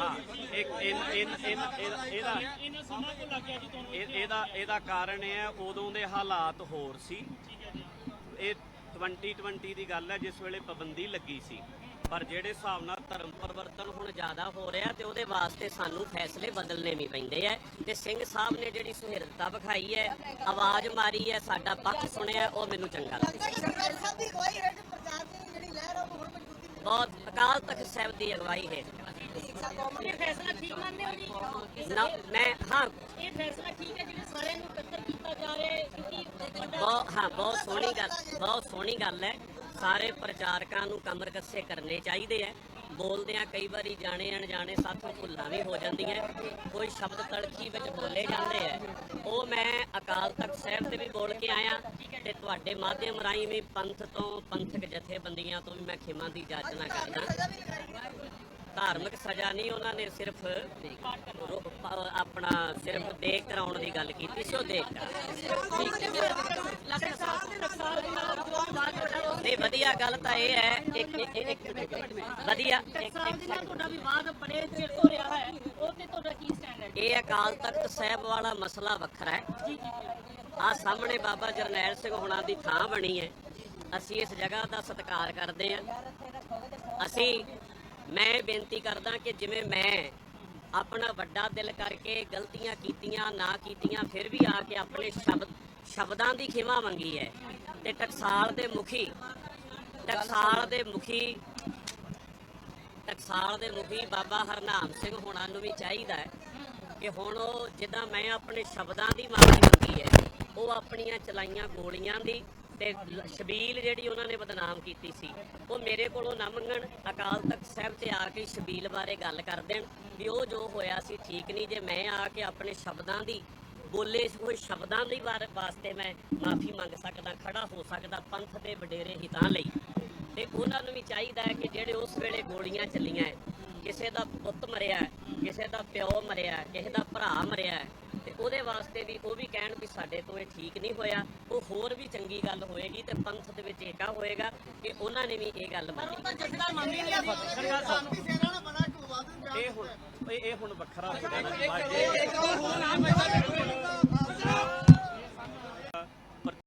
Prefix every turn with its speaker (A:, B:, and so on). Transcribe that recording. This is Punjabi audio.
A: ਹਾਂ, ਇੱਕ ਇਹਦਾ ਇਹਦਾ ਇਹਦਾ ਕਾਰਨ ਇਹ ਹੈ, ਉਦੋਂ ਦੇ ਹਾਲਾਤ ਹੋਰ ਸੀ। ਇਹ 2020 ਦੀ ਗੱਲ ਹੈ, ਜਿਸ ਵੇਲੇ ਪਾਬੰਦੀ ਲੱਗੀ ਸੀ। ਪਰ ਜਿਹੜੇ ਹਿਸਾਬ ਨਾਲ ਧਰਮ
B: ਪਰਿਵਰਤਨ ਹੁਣ ਜ਼ਿਆਦਾ ਹੋ ਰਿਹਾ ਤੇ ਉਹਦੇ ਵਾਸਤੇ ਸਾਨੂੰ ਫੈਸਲੇ ਬਦਲਨੇ ਵੀ ਪੈਂਦੇ ਐ ਤੇ ਸਿੰਘ ਸਾਹਿਬ ਨੇ ਜਿਹੜੀ ਸੁਹਿਰਦਤਾ ਵਿਖਾਈ ਹੈ, ਆਵਾਜ਼ ਮਾਰੀ ਹੈ, ਸਾਡਾ ਪੱਖ ਸੁਣਿਆ, ਉਹ ਮੈਨੂੰ ਚੰਗਾ ਲੱਗਿਆ। ਬਹੁਤ ਅਕਾਲ ਤਖਤ ਸਾਹਿਬ ਦੀ ਅਗਵਾਈ ਹੈ।
C: ਸਿੱਖਿਆ ਕੌਮ
D: ਇਹ ਫੈਸਲਾ ਠੀਕ ਮੰਨਦੇ ਹੋ ਜੀ?
B: ਨਾ ਮੈਂ ਹਾਂ।
D: ਇਹ ਫੈਸਲਾ ਠੀਕ ਹੈ ਜਿਹੜੇ ਸਾਰਿਆਂ ਨੂੰ ਇਕੱਤਰ ਕੀਤਾ ਜਾ ਰਿਹਾ ਹੈ ਕਿਉਂਕਿ
B: ਬਹੁਤ ਹਾਂ ਬਹੁਤ ਸੋਹਣੀ ਗੱਲ ਬਹੁਤ ਸੋਹਣੀ ਗੱਲ ਹੈ। ਸਾਰੇ ਪ੍ਰਚਾਰਕਾਂ ਨੂੰ ਕਮਰ ਕੱਸੇ ਕਰਨੇ ਚਾਹੀਦੇ ਐ ਬੋਲਦਿਆਂ ਕਈ ਵਾਰੀ ਜਾਣੇ ਅਣਜਾਣੇ ਸਾਥੋਂ ਭੁੱਲਾਂ ਵੀ ਹੋ ਜਾਂਦੀਆਂ ਕੋਈ ਸ਼ਬਦ ਤੜਕੀ ਵਿੱਚ ਬੋਲੇ ਜਾਂਦੇ ਐ। ਉਹ ਮੈਂ ਅਕਾਲ ਤਖਤ ਸਾਹਿਬ ਤੇ ਵੀ ਬੋਲ ਕੇ ਆਇਆ ਤੇ ਤੁਹਾਡੇ ਮਾਧਿਅਮ ਰਾਹੀਂ ਵੀ ਪੰਥ ਤੋਂ ਪੰਥਕ ਜਥੇਬੰਦੀਆਂ ਤੋਂ ਵੀ ਮੈਂ ਖਿਮਾ ਦੀ ਜਾਚਨਾ ਕਰਦਾ। ਧਾਰਮਿਕ ਸਜ਼ਾ ਨਹੀਂ ਉਹਨਾਂ ਨੇ ਸਿਰਫ ਆਪਣਾ ਸਿਰਫ ਦੇਖ ਕਰਾਉਣ ਦੀ ਗੱਲ ਕੀਤੀ ਸੀ, ਉਹ ਦੇਖ ਨਹੀਂ ਵਧੀਆ ਗੱਲ ਤਾਂ ਇਹ ਹੈ ਇੱਕ ਇੱਕ- ਇੱਕ ਵਧੀਆ ਇੱਕ।
D: ਤੁਹਾਡਾ ਵਿਵਾਦ ਬੜੇ ਚਿਰ ਤੋਂ ਰਿਹਾ ਹੈ ਉਹ ਤੇ ਤੁਹਾਡਾ ਕੀ ਸਟੈਂਡ ਹੈ?
B: ਇਹ ਅਕਾਲ ਤਖਤ ਸਾਹਿਬ ਵਾਲਾ ਮਸਲਾ ਵੱਖਰਾ ਹੈ। ਆ ਸਾਹਮਣੇ ਬਾਬਾ ਜਰਨੈਲ ਸਿੰਘ ਹੁਣਾਂ ਦੀ ਥਾਂ ਬਣੀ ਹੈ। ਅਸੀਂ ਇਸ ਜਗ੍ਹਾ ਦਾ ਸਤਿਕਾਰ ਕਰਦੇ ਹਾਂ। ਅਸੀਂ ਮੈਂ ਬੇਨਤੀ ਕਰਦਾ ਕਿ ਜਿਵੇਂ ਮੈਂ ਆਪਣਾ ਵੱਡਾ ਦਿਲ ਕਰਕੇ ਗਲਤੀਆਂ ਕੀਤੀਆਂ ਨਾ ਕੀਤੀਆਂ ਫਿਰ ਵੀ ਆ ਕੇ ਆਪਣੇ ਸ਼ਬਦ ਸ਼ਬਦਾਂ ਦੀ ਖਿਮਾ ਮੰਗੀ ਹੈ ਤੇ ਟਕਸਾਲ ਦੇ ਮੁਖੀ, ਟਕਸਾਲ ਦੇ ਮੁਖੀ, ਟਕਸਾਲ ਦੇ ਮੁਖੀ ਬਾਬਾ ਹਰਨਾਮ ਸਿੰਘ ਹੁਣਾਂ ਨੂੰ ਵੀ ਚਾਹੀਦਾ ਹੈ ਕਿ ਹੁਣ ਉਹ ਜਿੱਦਾਂ ਮੈਂ ਆਪਣੇ ਸ਼ਬਦਾਂ ਦੀ ਮਾਫੀ ਮੰਗੀ ਹੈ, ਉਹ ਆਪਣੀਆਂ ਚਲਾਈਆਂ ਗੋਲੀਆਂ ਦੀ ਤੇ ਸ਼ਬੀਲ ਜਿਹੜੀ ਉਹਨਾਂ ਨੇ ਬਦਨਾਮ ਕੀਤੀ ਸੀ, ਉਹ ਮੇਰੇ ਕੋਲੋਂ ਨਾ ਮੰਗਣ। ਅਕਾਲ ਤਖਤ ਸਾਹਿਬ ਤੇ ਆ ਕੇ ਸ਼ਬੀਲ ਬਾਰੇ ਗੱਲ ਕਰ ਦੇਣ ਵੀ ਉਹ ਜੋ ਹੋਇਆ ਸੀ ਠੀਕ ਨਹੀਂ, ਜੇ ਮੈਂ ਆ ਕੇ ਆਪਣੇ ਸ਼ਬਦਾਂ ਦੀ ਬੋਲੇ ਹੋਏ ਸ਼ਬਦਾਂ ਦੀ ਵਾਰ- ਵਾਸਤੇ ਮੈਂ ਮਾਫੀ ਮੰਗ ਸਕਦਾ ਖੜਾ ਹੋ ਸਕਦਾ ਪੰਥ ਦੇ ਵਡੇਰੇ ਹਿਤਾਂ ਲਈ। ਤੇ ਉਹਨਾਂ ਨੂੰ ਵੀ ਚਾਹੀਦਾ ਹੈ ਕਿ ਜਿਹੜੇ ਉਸ ਵੇਲੇ ਗੋਲੀਆਂ ਚੱਲੀਆਂ ਹੈ, ਕਿਸੇ ਦਾ ਪੁੱਤ ਮਰਿਆ ਕਿਸੇ ਦਾ ਪਿਓ ਮਰਿਆ ਕਿਸੇ ਦਾ ਭਰਾ ਮਰਿਆ ਤੇ ਉਹਦੇ ਵਾਸਤੇ ਵੀ ਉਹ ਵੀ ਕਹਿਣ ਵੀ ਸਾਡੇ ਤੋਂ ਇਹ ਠੀਕ ਨਹੀਂ ਹੋਇਆ। ਉਹ ਹੋਰ ਵੀ ਚੰਗੀ ਗੱਲ ਹੋਏਗੀ ਤੇ ਪੰਥ ਦੇ ਵਿੱਚ ਏਕਾ ਹੋਏਗਾ ਕਿ ਉਹਨਾਂ ਨੇ ਵੀ ਇਹ ਗੱਲ ਮੰਨੀ।
A: ਇਹ ਹੁਣ ਇਹ ਇਹ ਹੁਣ ਵੱਖਰਾ